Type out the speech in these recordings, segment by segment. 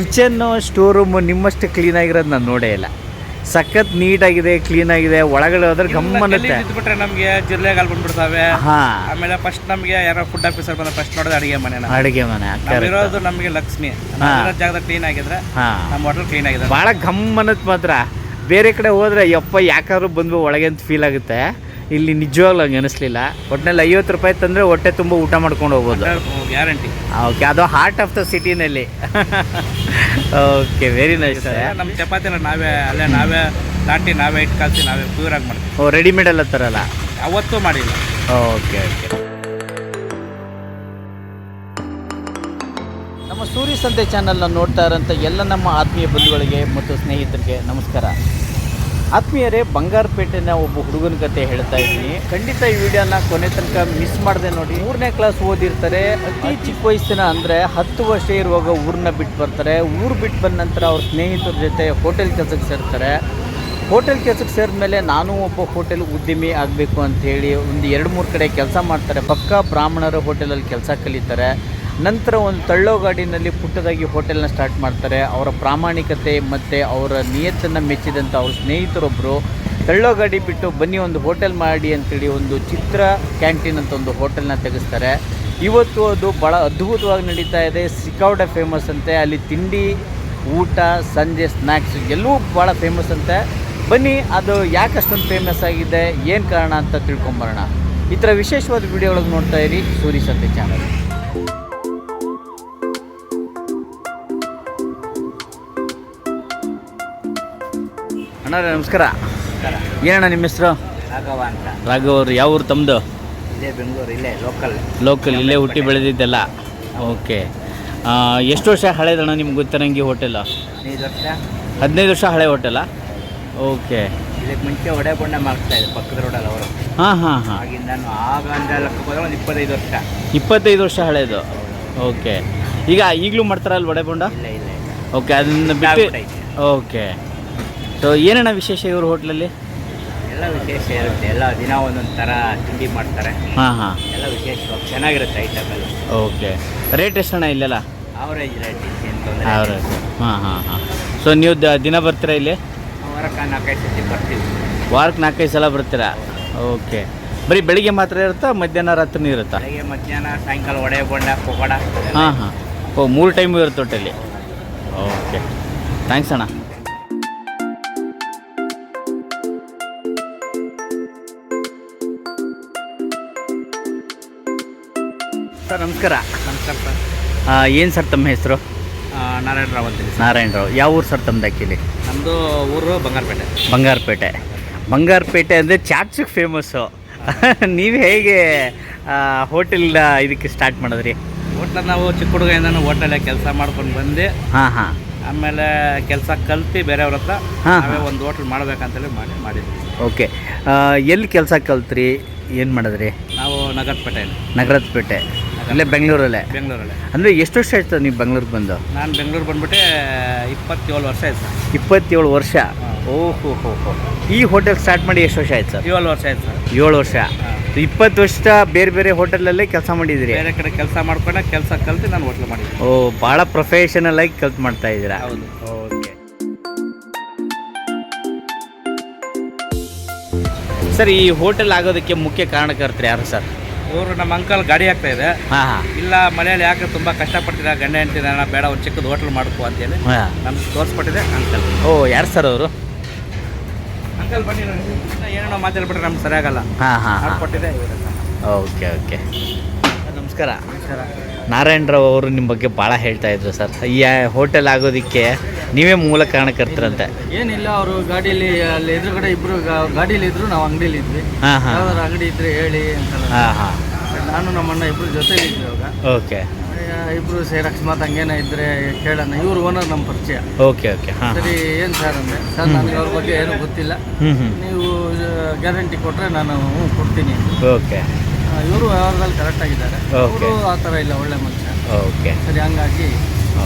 Kitchen store room ನಿಮ್ಮಷ್ಟು ಕ್ಲೀನಾಗಿರೋದು ನಾನು ನೋಡೇ ಇಲ್ಲ. ಸಖತ್ ನೀಟಾಗಿದೆ ಕ್ಲೀನಾಗಿದೆ ಒಳಗಡೆ ಹೋದ್ರೆ ಗಮ್ಮನ್ನುತ್ತೆ ಬಿಟ್ರೆ ನಮಗೆ ಜಿರಳೆಗಳು ಬಂದ್ಬಿಡ್ತಾವೆ. ಹಾಂ. ಆಮೇಲೆ ಫಸ್ಟ್ ನಮಗೆ ಯಾರೋ ಫುಡ್ ಆಫೀಸರ್ ಬಂದ ಫಸ್ಟ್ ನೋಡಿದ್ರೆ ಅಡಿಗೆ ಮನೆ ಅಡುಗೆ ಮನೆ ಇರೋದು ನಮಗೆ ಲಕ್ಷ್ಮಿ. ಜಾಗದ ಕ್ಲೀನ್ ಆಗಿದ್ರೆ ಹಾಂ. ನಮ್ಮ ಹೋಟೆಲ್ ಕ್ಲೀನ್ ಆಗಿದೆ ಭಾಳ ಗಮ್ಮನತ್ ಮಾತ್ರ. ಬೇರೆ ಕಡೆ ಹೋದ್ರೆ ಯಪ್ಪ ಯಾಕಾದ್ರೂ ಬಂದ್ವು ಒಳಗೆ ಅಂತ ಫೀಲ್ ಆಗುತ್ತೆ. ಇಲ್ಲಿ ನಿಜವಾಗ್ಲೂ ಹಂಗೆ ಅನಿಸ್ಲಿಲ್ಲ. ಒಟ್ಟಿನಲ್ಲಿ ಐವತ್ತು ರೂಪಾಯಿ ತಂದರೆ ಹೊಟ್ಟೆ ತುಂಬ ಊಟ ಮಾಡ್ಕೊಂಡು ಹೋಗ್ಬೋದು. ಗ್ಯಾರಂಟಿ ಓಕೆ ಅದು ಹಾರ್ಟ್ ಆಫ್ ದ ಸಿಟಿನಲ್ಲಿ ಓಕೆ ವೆರಿ ನೈಸ್ ನಮ್ಮ ಚಪಾತಿನ ನಾವೇ ಅಲ್ಲೇ ನಾವೇ ನಾಟಿ ನಾವೇ ಇಟ್ಟು ಕಲಸಿ ನಾವೇ ಪ್ಯೂರ್ ಆಗಿ ಮಾಡ್ತೀವಿ. ಓ ರೆಡಿಮೇಡ್ ಎಲ್ಲ ತರಲ್ಲ? ಅವತ್ತೂ ಮಾಡಿಲ್ಲ. ಓಕೆ ಓಕೆ ನಮ್ಮ ಸೂರ್ಯ ಸಂತೆ ಚಾನಲ್ನ ನೋಡ್ತಾ ಇರೋಂಥ ಎಲ್ಲ ನಮ್ಮ ಆತ್ಮೀಯ ಬಂಧುಗಳಿಗೆ ಮತ್ತು ಸ್ನೇಹಿತರಿಗೆ ನಮಸ್ಕಾರ. ಆತ್ಮೀಯರೇ ಬಂಗಾರಪೇಟೆನ ಒಬ್ಬ ಹುಡುಗನ ಕತೆ ಹೇಳ್ತಾ ಇದ್ದೀನಿ. ಖಂಡಿತ ಈ ವಿಡಿಯೋನ ಕೊನೆ ತನಕ ಮಿಸ್ ಮಾಡಿದೆ ನೋಡಿ. ಮೂರನೇ ಕ್ಲಾಸ್ ಓದಿರ್ತಾರೆ. ಅತಿ ಚಿಕ್ಕ ವಯಸ್ಸಿನ ಅಂದರೆ ಹತ್ತು ವರ್ಷ ಇರುವಾಗ ಊರನ್ನ ಬಿಟ್ಟು ಬರ್ತಾರೆ. ಊರು ಬಿಟ್ಟು ಬಂದ ನಂತರ ಅವ್ರ ಸ್ನೇಹಿತರ ಜೊತೆ ಹೋಟೆಲ್ ಕೆಲಸಕ್ಕೆ ಸೇರ್ತಾರೆ. ಹೋಟೆಲ್ ಕೆಲಸಕ್ಕೆ ಸೇರಿದ ಮೇಲೆ ನಾನು ಒಬ್ಬ ಹೋಟೆಲ್ ಉದ್ಯಮಿ ಆಗಬೇಕು ಅಂತ ಹೇಳಿ ಒಂದು ಎರಡು ಮೂರು ಕಡೆ ಕೆಲಸ ಮಾಡ್ತಾರೆ. ಪಕ್ಕ ಬ್ರಾಹ್ಮಣರ ಹೋಟೆಲಲ್ಲಿ ಕೆಲಸ ಕಲಿತಾರೆ. ನಂತರ ಒಂದು ತಳ್ಳೋ ಗಾಡಿನಲ್ಲಿ ಪುಟ್ಟದಾಗಿ ಹೋಟೆಲ್ನ ಸ್ಟಾರ್ಟ್ ಮಾಡ್ತಾರೆ. ಅವರ ಪ್ರಾಮಾಣಿಕತೆ ಮತ್ತು ಅವರ ನಿಯತ್ತನ್ನು ಮೆಚ್ಚಿದಂಥ ಅವ್ರ ಸ್ನೇಹಿತರೊಬ್ಬರು ತಳ್ಳೋ ಗಾಡಿ ಬಿಟ್ಟು ಬನ್ನಿ ಒಂದು ಹೋಟೆಲ್ ಮಾಡಿ ಅಂತೇಳಿ ಒಂದು ಚಿತ್ರ ಕ್ಯಾಂಟೀನ್ ಅಂತ ಒಂದು ಹೋಟೆಲ್ನ ತೆಗೆಸ್ತಾರೆ. ಇವತ್ತು ಅದು ಭಾಳ ಅದ್ಭುತವಾಗಿ ನಡೀತಾ ಇದೆ. ಸಿಕ್ಕಾಪಟ್ಟೆ ಫೇಮಸ್ ಅಂತೆ. ಅಲ್ಲಿ ತಿಂಡಿ, ಊಟ, ಸಂಜೆ ಸ್ನ್ಯಾಕ್ಸ್ ಎಲ್ಲವೂ ಭಾಳ ಫೇಮಸ್ ಅಂತೆ. ಬನ್ನಿ, ಅದು ಯಾಕೆ ಅಷ್ಟೊಂದು ಫೇಮಸ್ ಆಗಿದೆ? ಏನು ಕಾರಣ ಅಂತ ತಿಳ್ಕೊಂಬರೋಣ. ಈ ಥರ ವಿಶೇಷವಾದ ವಿಡಿಯೋಗಳಿಗೆ ನೋಡ್ತಾ ಇರಿ. ಸೂರಿ ಸಂತೆ ಚಾನಲ್. ಅಣ್ಣ ನಮಸ್ಕಾರ. ಏನಣ್ಣ ನಿಮ್ಮ ಹೆಸರು? ರಾಘವ ಅಂತ. ರಾಘವ್ ಅವರು ಯಾವ ಊರು ತಮ್ಮದು ಇಲ್ಲೇ ಬೆಂಗಳೂರು ಇಲ್ಲೇ ಲೋಕಲ್ ಲೋಕಲ್ ಇಲ್ಲೇ ಹುಟ್ಟಿ ಬೆಳೆದಿದ್ದೆಲ್ಲ? ಓಕೆ. ಎಷ್ಟು ವರ್ಷ ಹಳೇದಣ್ಣ ನಿಮ್ಗೆ ಗೊತ್ತಿರಂಗಿ ಹೋಟೆಲ್? ಹದಿನೈದು ವರ್ಷ. ಹದಿನೈದು ವರ್ಷ ಹಳೆ ಹೋಟೆಲ ಓಕೆ. ಇದಕ್ಕೆ ಮುಂಚೆ ಒಡೆ ಬಣ್ಣ ಮಾಡ್ತಾ ಇದ್ದೆ ಪಕ್ಕದ ರೋಡಲ್ಲಿ ಅವರು. ಹಾಂ ಹಾಂ ಹಾಂ. ಆಗಿಂದ ನಾನು ಆಗ ಲೆಕ್ಕ ಒಂದು ಇಪ್ಪತ್ತೈದು ವರ್ಷ. ಇಪ್ಪತ್ತೈದು ವರ್ಷ ಹಳೇದು. ಓಕೆ. ಈಗ ಈಗಲೂ ಮಾಡ್ತಾರಲ್ಲ ಒಡೆ ಬೊಂಡ ಇಲ್ಲ ಇಲ್ಲ ಇಲ್ಲ. ಓಕೆ ಅದನ್ನ ಬಿಟ್ಟು. ಓಕೆ. ಸೊ ಏನಣ್ಣ ವಿಶೇಷ ಇವ್ರ ಹೋಟ್ಲಲ್ಲಿ ಎಲ್ಲ ವಿಶೇಷ ಇರುತ್ತೆ. ಎಲ್ಲ ದಿನ ಒಂದೊಂದು ಥರ ತಿಂಡಿ ಮಾಡ್ತಾರೆ. ಹಾಂ ಹಾಂ. ಎಲ್ಲ ವಿಶೇಷವಾಗಿ ಚೆನ್ನಾಗಿರುತ್ತೆ ಐಟಮ್ ಎಲ್ಲ. ಓಕೆ ರೇಟ್ ಎಷ್ಟಣ್ಣ ಇಲ್ಲೆಲ್ಲ? ಅವರೇಜ್ ರೇಟ್ ಏನು ಅವ್ರ ಹಾಂ ಹಾಂ ಹಾಂ. ಸೊ ನೀವು ದ- ದಿನ ಬರ್ತೀರಾ ಇಲ್ಲಿ? ವಾರಕ್ಕೆ ನಾಲ್ಕೈದು ಸತಿ ಬರ್ತೀವಿ. ವಾರಕ್ಕೆ ನಾಲ್ಕೈದು ಸಲ ಬರ್ತೀರಾ? ಓಕೆ ಬರೀ ಬೆಳಿಗ್ಗೆ ಮಾತ್ರ ಇರುತ್ತಾ ಮಧ್ಯಾಹ್ನ ರಾತ್ರಿನೂ ಇರುತ್ತಾ? ಬೆಳಗ್ಗೆ ಮಧ್ಯಾಹ್ನ ಸಾಯಂಕಾಲ ಒಡೆ ಬೋಂಡ ಪಕೋಡ. ಹಾಂ ಹಾಂ. ಓ ಮೂರು ಟೈಮು ಇರುತ್ತೆ ಹೋಟೆಲ್ಲಿ ಓಕೆ ಥ್ಯಾಂಕ್ಸ್ ಅಣ್ಣ. ಸರ್ ನಮಸ್ಕಾರ. ನಮಸ್ಕಾರ ಸರ್. ಏನು ಸರ್ ತಮ್ಮ ಹೆಸರು? ನಾರಾಯಣ ರಾವ್ ಅಂತೀನಿ ನಾರಾಯಣ ರಾವ್. ಯಾವ ಊರು ಸರ್ ತಮ್ಮದು ಆ್ಯಕ್ಚುಲಿ? ನಮ್ಮದು ಊರು ಬಂಗಾರಪೇಟೆ. ಬಂಗಾರಪೇಟೆ. ಬಂಗಾರಪೇಟೆ ಅಂದರೆ ಚಾಟ್ಸಿಗೆ ಫೇಮಸ್ಸು ನೀವು ಹೇಗೆ ಹೋಟೆಲ್ ಇದಕ್ಕೆ ಸ್ಟಾರ್ಟ್ ಮಾಡಿದ್ರಿ? ಹೋಟ್ಲ ನಾವು ಚಿಕ್ಕ ಹುಡುಗಿಂದ ಹೋಟೆಲ್ ಕೆಲಸ ಮಾಡ್ಕೊಂಡು ಬಂದು ಹಾಂ ಹಾಂ. ಆಮೇಲೆ ಕೆಲಸ ಕಲ್ತು ಬೇರೆಯವ್ರ ಹತ್ರ ಹಾಂ ನಾವೇ. ಒಂದು ಹೋಟ್ಲ್ ಮಾಡ್ಬೇಕಂತೇಳಿ ಮಾಡಿ ಮಾಡಿದ್ವಿ. ಓಕೆ. ಎಲ್ಲಿ ಕೆಲಸ ಕಲ್ತ್ರಿ? ಏನು ಮಾಡಿದ್ರಿ? ನಾವು ನಗರಪೇಟೆಯಲ್ಲಿ. ನಗರದ ಅಲ್ಲೇ ಬೆಂಗಳೂರಲ್ಲೇ? ಬೆಂಗಳೂರಲ್ಲೇ. ಅಂದರೆ ಎಷ್ಟು ವರ್ಷ ಆಯ್ತು ನೀವು ಬೆಂಗಳೂರಿಗೆ ಬಂದು? ನಾನು ಬೆಂಗಳೂರು ಬಂದ್ಬಿಟ್ಟೆ ಇಪ್ಪತ್ತೇಳು ವರ್ಷ ಆಯ್ತು ಸರ್. ಇಪ್ಪತ್ತೇಳು ವರ್ಷ? ಓಹೋ ಹೋ. ಹೋ ಈ ಹೋಟೆಲ್ ಸ್ಟಾರ್ಟ್ ಮಾಡಿ ಎಷ್ಟು ವರ್ಷ ಆಯ್ತು ಸರ್? ಏಳು ವರ್ಷ ಆಯ್ತು ಸರ್. ಏಳು ವರ್ಷ. ಇಪ್ಪತ್ತು ವರ್ಷ ಬೇರೆ ಬೇರೆ ಹೋಟೆಲಲ್ಲೇ ಕೆಲಸ ಮಾಡಿದಿರಿ ಬೇರೆ ಕಡೆ ಕೆಲಸ ಮಾಡ್ಕೊಂಡೆ ಕೆಲಸ ಕಲ್ತು ನಾನು ಹೋಟ್ಲ್ ಮಾಡಿದ್ದೆ ಓ ಭಾಳ ಪ್ರೊಫೆಷನಲ್ ಆಗಿ ಕಲ್ತು ಮಾಡ್ತಾ ಇದ್ದೀರಾ? ಹೌದು. ಓಕೆ ಸರ್ ಈ ಹೋಟೆಲ್ ಆಗೋದಕ್ಕೆ ಮುಖ್ಯ ಕಾರಣಕರ್ತರು ಯಾರು ಸರ್? ಇವರು ನಮ್ಮ ಅಂಕಲ್ ಗಾಡಿ ಆಗ್ತಾ ಇದೆ. ಹಾಂ ಹಾಂ. ಇಲ್ಲ ಮನೆಯಲ್ಲಿ ಯಾಕೆ ತುಂಬ ಕಷ್ಟಪಡ್ತೀರಾ ಗಂಡ ಹೆಂಡ್ತಿದಾರ ಬೇಡ ಒಂದು ಚಿಕ್ಕದ ಹೋಟ್ಲ್ ಮಾಡ್ಕೋ ಅಂತೇಳಿ ಹಾಂ. ನಮ್ಗೆ ತೋರಿಸ್ಕೊಟ್ಟಿದೆ ಅಂಕಲ್ ಓ ಯಾರು ಸರ್ ಅವರು? ಅಂಕಲ್ ಬನ್ನಿ ಏನೇನೋ ಮಾತಾಡ್ಬಿಟ್ರೆ ನಮ್ಗೆ ಸರಿಯಾಗಲ್ಲ. ಹಾಂ ಹಾಂ ಹಾಂ. ಮಾಡ್ಕೊಟ್ಟಿದೆ ಓಕೆ ಓಕೆ. ನಮಸ್ಕಾರ. ನಾರಾಯಣರಾವ್ ಅವರು ನಿಮ್ಮ ಬಗ್ಗೆ ಭಾಳ ಹೇಳ್ತಾ ಇದ್ರು ಸರ್ ಈ ಹೋಟೆಲ್ ಆಗೋದಕ್ಕೆ ನೀವೇ ಮೂಲ ಕಾರಣಕರ್ತರಂತೆ. ಏನಿಲ್ಲ ಅವರು ಗಾಡಿಯಲ್ಲಿ ಅಲ್ಲಿ ಎದುರುಗಡೆ ಇಬ್ರು ಗಾ- ಗಾಡಿಯಲ್ಲಿ ಇದ್ರು ನಾವು ಅಂಗಡಿಯಲ್ಲಿ ಇದ್ವಿ. ಹಾಂ ಅಂಗಡಿ ಇದ್ರೆ ಹೇಳಿ ಅಂತ. ಹಾಂ ಹಾಂ. ನಾನು ನಮ್ಮಣ್ಣ ಇಬ್ರು ಜೊತೆಲಿ ಇದ್ವಿ ಇವಾಗ. ಓಕೆ. ಇಬ್ರು ಸೇರಿ ಅಕಸ್ಮಾತ್ ಹಂಗೇನ ಇದ್ರೆ ಕೇಳೋಣ. ಇವ್ರು ಓನರ್ ನಮ್ಮ ಪರಿಚಯ. Okay okay. ಹಾಂ. ಸರಿ ಏನು ಸರ್ ಅಂದ್ರೆ ಸರ್ ನನಗೆ ಅವ್ರ ಬಗ್ಗೆ ಏನೂ ಗೊತ್ತಿಲ್ಲ. ಹ್ಞೂ ಹ್ಞೂ ನೀವು ಗ್ಯಾರಂಟಿ ಕೊಟ್ಟರೆ ನಾನು ಹ್ಞೂ ಕೊಡ್ತೀನಿ ಓಕೆ. ಇವರು ವ್ಯವಹಾರದಲ್ಲಿ ಕರೆಕ್ಟ್ ಆಗಿದ್ದಾರೆ. ಅವರು ಆ ಥರ ಇಲ್ಲ ಒಳ್ಳೆ ಮನುಷ್ಯ. ಓಕೆ. ಸರಿ ಹಂಗಾಗಿ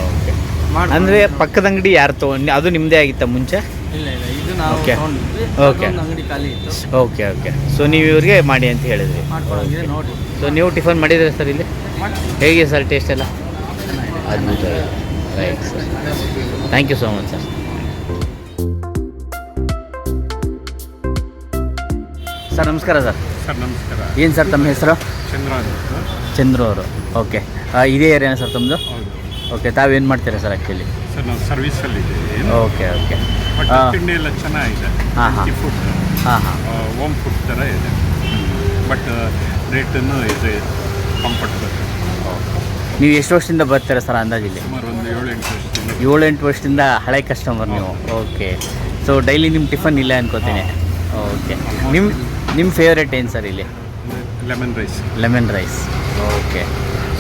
ಓಕೆ. ಮಾಡಿ ಅಂದರೆ ಪಕ್ಕದ ಅಂಗಡಿ ಯಾರು ತೊಗೊಂಡು ಅದು ನಿಮ್ಮದೇ ಆಗಿತ್ತಾ ಮುಂಚೆ? ಇಲ್ಲ ಇಲ್ಲ ಇದು ನಾವು Okay. ತಗೊಂಡಿದ್ವಿ. Okay. ಅದೊಂದು ಅಂಗಡಿ ಖಾಲಿ ಇತ್ತು. ಓಕೆ ಓಕೆ ಸೊ ನೀವು ಇವ್ರಿಗೆ ಮಾಡಿ ಅಂತ ಹೇಳಿದ್ರಿ. ಮಾಡ್ಕೊಳಂಗಿದೆ ನೋಡಿ. ಸೊ ನೀವು ಟಿಫನ್ ಮಾಡಿದ್ರೆ ಸರ್ ಇಲ್ಲಿ? ಹೇಗೆ ಸರ್ ಟೇಸ್ಟ್ ಎಲ್ಲ? ಚೆನ್ನಾಗಿದೆ. ಅದ್ಭುತ. Right sir thank you so much sir sir ನಮಸ್ಕಾರ ಸರ್ ಸರ್ ನಮಸ್ಕಾರ. ಏನು ಸರ್ ತಮ್ಮ ಹೆಸರು? ಚಂದ್ರ ಅಂತ ಚಂದ್ರು ಅವರು ಓಕೆ ಇದೇ ಏರಿಯಾನ ಸರ್ ತಮ್ಮದು ಹೌದು. ಓಕೆ ತಾವೇನು ಮಾಡ್ತೀರಾ ಸರ್ ಆ್ಯಕ್ಚುಲಿ ಸರ್ ನಾವು ಸರ್ವಿಸಲ್ಲಿ ಇದ್ದೀವಿ ಓಕೆ ಓಕೆ ಬಟ್. ತಿಂಡಿ ಎಲ್ಲ ಚೆನ್ನಾಗಿದೆ. ಹಾ, ಹಾ. ಫುಡ್ ಹಾಂ ಹಾಂ. ಹೋಮ್ ಫುಡ್ ಥರ ಇದೆ. ಬಟ್ ರೇಟನ್ನು ಇದೆ. ಕಂಫರ್ಟಬಲ್ ನೀವು ಎಷ್ಟು ವರ್ಷದಿಂದ ಬರ್ತೀರಾ ಸರ್ ಅಂದಾಜಿಲ್ಲಿ? ಸುಮಾರು ಒಂದು ಏಳು ಎಂಟು ವರ್ಷದಿಂದ. ಏಳು ಎಂಟು ವರ್ಷದಿಂದ ಹಳೆ ಕಸ್ಟಮರ್ ನೀವು. ಓಕೆ ಸೊ ಡೈಲಿ ನಿಮ್ಮ ಟಿಫನ್ ಇಲ್ಲ ಅನ್ಕೋತೀನಿ. ಓಕೆ ನಿಮ್ಮ ನಿಮ್ಮ ಫೇವ್ರೇಟ್ ಏನು ಸರ್ ಇಲ್ಲಿ? Lemon rice lemon rice okay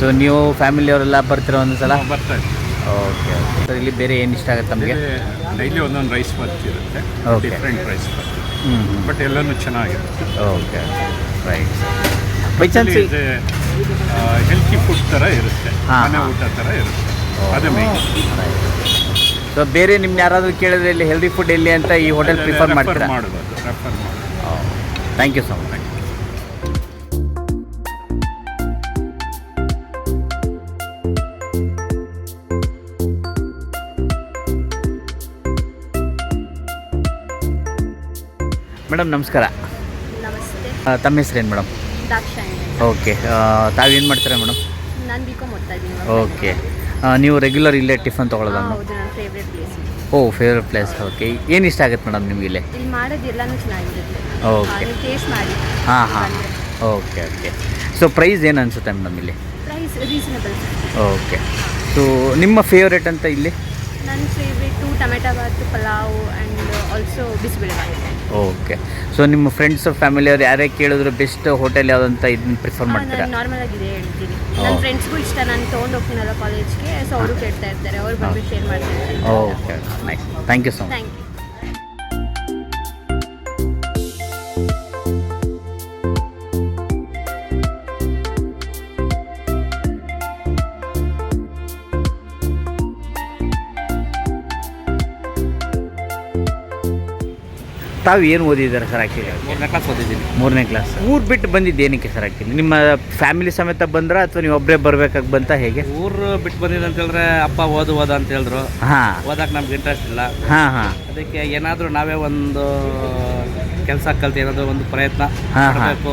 so ನೀವು ಫ್ಯಾಮಿಲಿಯವರೆಲ್ಲ ಬರ್ತೀರಾ ಒಂದು ಸಲ ಬರ್ತಾರೆ. ಇದೆ ಓಕೆ ಸರ್ ಇಲ್ಲಿ ಬೇರೆ ಏನು ಇಷ್ಟ ಆಗುತ್ತೆ ನಮಗೆ? ಡೈಲಿ ಒಂದೊಂದು ರೈಸ್ ಬರ್ತಿರುತ್ತೆ Okay. ಡಿಫ್ರೆಂಟ್ ರೈಸ್ ಬರ್ತಿರುತ್ತೆ ಹ್ಞೂ ಬಟ್ ಎಲ್ಲನೂ ಚೆನ್ನಾಗಿರುತ್ತೆ. ಓಕೆ ರೈಟ್ ಬೈ ಚಾನ್ಸ್ ಇದೆ ಹೆಲ್ತಿ ಫುಡ್ ಥರ ಇರುತ್ತೆ. ಹಾ, ಮನೆ ಹಾ. ಊಟ ಥರ ಇರುತ್ತೆ. ಅದೇ ಮೇನ್ ಸೊ ಬೇರೆ ನಿಮ್ಮ ಯಾರಾದರೂ ಕೇಳಿದ್ರೆ ಇಲ್ಲಿ ಹೆಲ್ದಿ ಫುಡ್ ಎಲ್ಲಿ ಅಂತ ಈ ಹೋಟೆಲ್ ಪ್ರಿಫರ್ ಮಾಡ್ತೀರಾ? ಮಾಡ್ಬೋದು ರೆಫರ್ ಮಾಡ್ಬೋದು. Thank you so much madam ನಮಸ್ಕಾರ. ನಮಸ್ತೆ. ಆ, ತಮ್ಮ ಹೆಸರೇನು ಮೇಡಮ್? ದಾಕ್ಷಾಯಣಿ ಓಕೆ. ತಾವೇನು ಮಾಡ್ತೀರಾ ಮೇಡಮ್? ನಾನು ಬಿ ಕಾಮ್ ಓದ್ತಾ ಇದ್ದೀನಿ ಓಕೆ. ನೀವು ರೆಗ್ಯುಲರ್ ಇಲ್ಲೇ ಟಿಫನ್ ತೊಗೊಳ್ಳೋದ ಹೌದು ನನ್ನ ಫೇವ್ರೆಟ್ ಪ್ಲೇಸ್ ಓ ಫೇವ್ರೆಟ್ ಪ್ಲೇಸ್ ಓಕೆ. ಏನು ಇಷ್ಟ ಆಗುತ್ತೆ ಮೇಡಮ್ ನಿಮಗೆ ಇಲ್ಲಿ? ಇಲ್ಲಿ ಮಾಡೋದು ಎಲ್ಲನೂ ಚೆನ್ನಾಗಿರುತ್ತೆ. Okay. ನೀವು ಟೇಸ್ಟ್ ಮಾಡಿ. ಹಾಂ ಹಾಂ. Okay okay. ಸೊ ಪ್ರೈಸ್ ಏನು ಅನಿಸುತ್ತೆ ಮೇಡಮ್ ಇಲ್ಲಿ? Price reasonable okay. ಸೊ ನಿಮ್ಮ ಫೇವ್ರೇಟ್ ಅಂತ ಇಲ್ಲಿ? ನನ್ನ favourite tomato bath pulao and also bisi bele bath okay so ನಿಮ್ಮ ಫ್ರೆಂಡ್ಸ್ ಫ್ಯಾಮಿಲಿಯವ್ರು ಯಾರೇ ಕೇಳಿದ್ರು ಬೆಸ್ಟ್ ಹೋಟೆಲ್ ಯಾವುದಂತ ಇದನ್ನ ಪ್ರಿಫರ್ ಮಾಡ್ತೀರಾ? ನಾರ್ಮಲ್ ಆಗಿದೆ ಹೇಳ್ತೀನಿ. ನನ್ನ Oh. ಫ್ರೆಂಡ್ಸ್ಗೂ ಇಷ್ಟ. ನಾನು ತೊಗೊಂಡು ಹೋಗ್ತೀನಲ್ಲ ಕಾಲೇಜ್ಗೆ ಸೊ ಅವರು ಕೇಳ್ತಾ ಇರ್ತಾರೆ. ಅವ್ರು ಬಂದು ಶೇರ್ ಮಾಡ್ತಾರೆ. Okay thank you so much thank you ತಾವು ಏನು ಓದಿದ್ದಾರೆ ಸರ್ ಆ್ಯಕ್ಚುಲಿ ಮೂರನೇ ಕ್ಲಾಸ್ ಓದಿದ್ದೀನಿ. ಮೂರನೇ ಕ್ಲಾಸ್ ಊರು ಬಿಟ್ಟು ಬಂದಿದ್ದು ಏನಕ್ಕೆ ಸರ್ ಆ್ಯಕ್ಚುಲಿ ನಿಮ್ಮ ಫ್ಯಾಮಿಲಿ ಸಮೇತ ಬಂದ್ರ ಅಥವಾ ನೀವು ಒಬ್ಬರೇ ಬರ್ಬೇಕಾಗಿ ಬಂತ ಹೇಗೆ? ಊರು ಬಿಟ್ಟು ಬಂದಿದ್ದು ಅಂತ ಹೇಳಿದ್ರೆ ಅಪ್ಪ ಓದು ಓದ ಅಂತ ಹೇಳಿದ್ರು. ಹಾಂ. ಓದಕ್ಕೆ ನಮ್ಗೆ ಇಂಟ್ರೆಸ್ಟ್ ಇಲ್ಲ. ಹಾಂ ಹಾಂ. ಅದಕ್ಕೆ ಏನಾದರೂ ನಾವೇ ಒಂದು ಕೆಲಸ ಕಲ್ತು ಏನಾದರೂ ಒಂದು ಪ್ರಯತ್ನ ಹಾ, ಹಾ. ಮಾಡಬೇಕು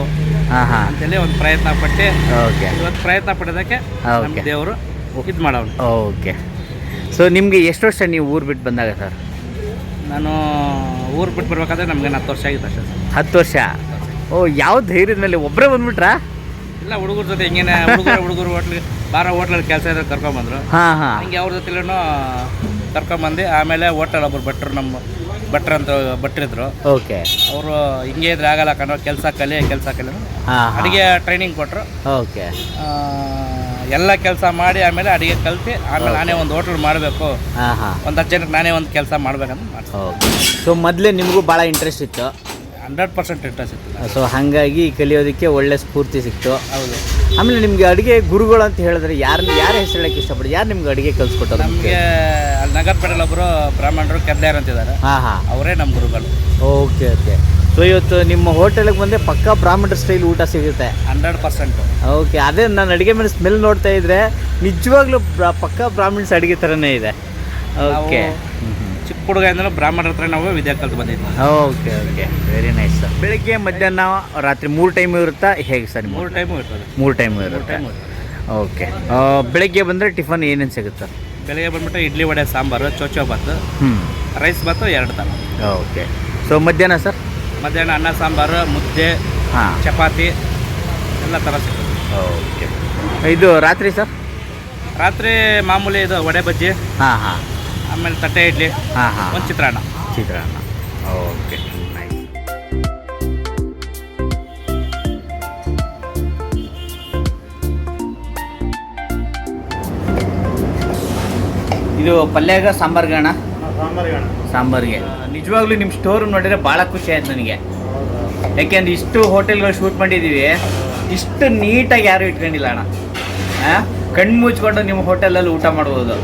ಹಾಂ ಹಾಂ. ಅಂತೇಳಿ ಒಂದು ಪ್ರಯತ್ನ ಪಟ್ಟು ಓಕೆ. ಇವತ್ತು ಪ್ರಯತ್ನ ಪಡೋದಕ್ಕೆ ಹಾ, ನಮ್ಮ okay. ದೇವರು ಇದು ಮಾಡೋಣ ಓಕೆ. ಸೊ ನಿಮಗೆ ಎಷ್ಟು ವರ್ಷ ನೀವು ಊರು ಬಿಟ್ಟು ಬಂದಾಗ ಸರ್? ನಾನು ಊರು ಬಿಟ್ಟು ಬರ್ಬೇಕಾದ್ರೆ ನಮ್ಗೆ ಹತ್ತು ವರ್ಷ ಆಗಿತ್ತು ಅಷ್ಟೇ ಸರ್. ಹತ್ತು ವರ್ಷ? ಓ ಯಾವ ಧೈರ್ಯದ ಮೇಲೆ ಒಬ್ಬರೇ ಬಂದ್ಬಿಟ್ರಾ? ಇಲ್ಲ ಹುಡುಗರ ಜೊತೆ ಹಿಂಗೇನೆ ಹುಡುಗರು ಹುಡುಗರು ಬಾರ ಹೋಟ್ಲಲ್ಲಿ ಕೆಲಸ ಇದ್ರೆ ಕರ್ಕೊಂಬಂದ್ರು ಹಾಂ ಹಾಂ. ಹಿಂಗೆ ಅವ್ರ ಜೊತೆಲೂ ಕರ್ಕೊಂಬಂದು ಆಮೇಲೆ ಹೋಟೆಲ್ ಒಬ್ಬರು ಭಟ್ರು ನಮ್ಮ ಭಟ್ರು ಅಂತ ಭಟ್ರಿದ್ರು. ಓಕೆ. ಅವರು ಹಿಂಗೆ ಇದ್ರೆ ಆಗಲ್ಲ ಕಣೋ ಕೆಲಸ ಕಲಿ ಕೆಲಸ ಕಲಿ ಹಾಂ ಅಡುಗೆ ಟ್ರೈನಿಂಗ್ ಕೊಟ್ಟರು ಓಕೆ. ಎಲ್ಲ ಕೆಲಸ ಮಾಡಿ ಆಮೇಲೆ ಅಡಿಗೆ ಕಲ್ತು ಆಮೇಲೆ ನಾನೇ ಒಂದು ಹೋಟೆಲ್ ಮಾಡಬೇಕು. ಹಾಂ ಹಾಂ ಒಂದು ಹತ್ತು ಜನಕ್ಕೆ ನಾನೇ ಒಂದು ಕೆಲಸ ಮಾಡ್ಬೇಕಂತ ಮಾಡ್ತೀನಿ. ಸೊ ಮೊದಲೇ ನಿಮಗೂ ಭಾಳ ಇಂಟ್ರೆಸ್ಟ್ ಇತ್ತು? ಹಂಡ್ರೆಡ್ ಪರ್ಸೆಂಟ್ ಇಂಟ್ರೆಸ್ಟ್ ಇತ್ತು ಸೊ ಹಾಗಾಗಿ ಕಲಿಯೋದಕ್ಕೆ ಒಳ್ಳೆ ಸ್ಫೂರ್ತಿ ಸಿಕ್ತು. ಹೌದು. ಆಮೇಲೆ ನಿಮಗೆ ಅಡುಗೆ ಗುರುಗಳು ಅಂತ ಹೇಳಿದ್ರೆ ಯಾರು ಯಾರ ಹೆಸರು ಹೇಳಕ್ಕೆ ಇಷ್ಟಪಡಿ ಯಾರು ನಿಮ್ಗೆ ಅಡುಗೆ ಕಲಿಸ್ಕೊಟ್ಟರು ನಮಗೆ? ಅಲ್ಲಿ ನಗರಪೇಟೆಲ್ ಒಬ್ಬರು ಬ್ರಾಹ್ಮಣರು ಕೆದ್ದಾರ ಅಂತಿದ್ದಾರೆ. ಹಾಂ ಹಾಂ ಅವರೇ ನಮ್ಮ ಗುರುಗಳು. ಓಕೆ ಓಕೆ ಸೊ ಇವತ್ತು ನಿಮ್ಮ ಹೋಟೆಲ್ಗೆ ಬಂದೆ ಪಕ್ಕಾ ಬ್ರಾಹ್ಮಣ ಸ್ಟೈಲ್ ಊಟ ಸಿಗುತ್ತೆ. Hundred percent. ಓಕೆ ಅದೇ ನಾನು ಅಡುಗೆ ಮೇಲೆ ಸ್ಮೆಲ್ ನೋಡ್ತಾ ಇದ್ರೆ ನಿಜವಾಗ್ಲೂ ಪಕ್ಕ ಬ್ರಾಹ್ಮಿಣ್ಸ್ ಅಡುಗೆ ಥರನೇ ಇದೆ. ಓಕೆ. ಚಿಕ್ಕ ಹುಡುಗದಿಂದಲೂ ಬ್ರಾಹ್ಮಣರ ಹತ್ರ ನಾವು ವಿದ್ಯಾ ಕಲ್ತು ಬಂದಿದ್ವಿ. Okay okay. Very nice sir ಬೆಳಿಗ್ಗೆ ಮಧ್ಯಾಹ್ನ ರಾತ್ರಿ ಮೂರು ಟೈಮ್ ಇರುತ್ತಾ? ಹೇಗೆ ಸರ್ ಮೂರು ಟೈಮು ಇರ್ತದೆ. ಮೂರು ಟೈಮ್ ಇರುತ್ತೆ. ಓಕೆ. ಬೆಳಿಗ್ಗೆ ಬಂದರೆ ಟಿಫನ್ ಏನೇನು ಸಿಗುತ್ತೆ? ಸರ್ ಬೆಳಿಗ್ಗೆ ಬಂದ್ಬಿಟ್ಟು ಇಡ್ಲಿ ವಡೆ ಸಾಂಬಾರು ಚೋಚೋ ಬಾತು ಹ್ಞೂ ರೈಸ್ ಬಾತು ಎರಡು ಥರ. ಓಕೆ. ಸೊ ಮಧ್ಯಾಹ್ನ ಸರ್? ಮಧ್ಯಾಹ್ನ ಅನ್ನ ಸಾಂಬಾರು ಮುದ್ದೆ ಹಾಂ. ಚಪಾತಿ ಎಲ್ಲ ಥರ ಸಿಗ್ತದೆ. ಓಕೆ. ಇದು ರಾತ್ರಿ ಸರ್? ರಾತ್ರಿ ಮಾಮೂಲಿ ಇದು ವಡೆ ಬಜ್ಜಿ ಹಾಂ ಹಾಂ. ಆಮೇಲೆ ತಟ್ಟೆ ಇಡ್ಲಿ ಹಾಂ ಹಾಂ. ಒಂದು ಚಿತ್ರಾನ್ನ. ಚಿತ್ರಾನ್ನ. ಓಕೆ. ಇದು ಪಲ್ಯಾಗ ಸಾಂಬಾರ್ಗೆ ಅಣ್ಣ ಸಾಂಬಾರ್ಗೆ. ನಿಜವಾಗ್ಲೂ ನಿಮ್ಮ ಸ್ಟೋರ್ ನೋಡಿದ್ರೆ ಭಾಳ ಖುಷಿ ಆಯ್ತು ನನಗೆ. ಯಾಕೆಂದ್ರೆ ಇಷ್ಟು ಹೋಟೆಲ್ಗಳು ಶೂಟ್ ಮಾಡಿದ್ದೀವಿ ಇಷ್ಟು ನೀಟಾಗಿ ಯಾರು ಇಟ್ಕೊಂಡಿಲ್ಲ ಅಣ್ಣ. ಹಾಂ ಕಣ್ಣು ಮುಚ್ಕೊಂಡು ನಿಮ್ಮ ಹೋಟೆಲಲ್ಲಿ ಊಟ ಮಾಡ್ಬೋದು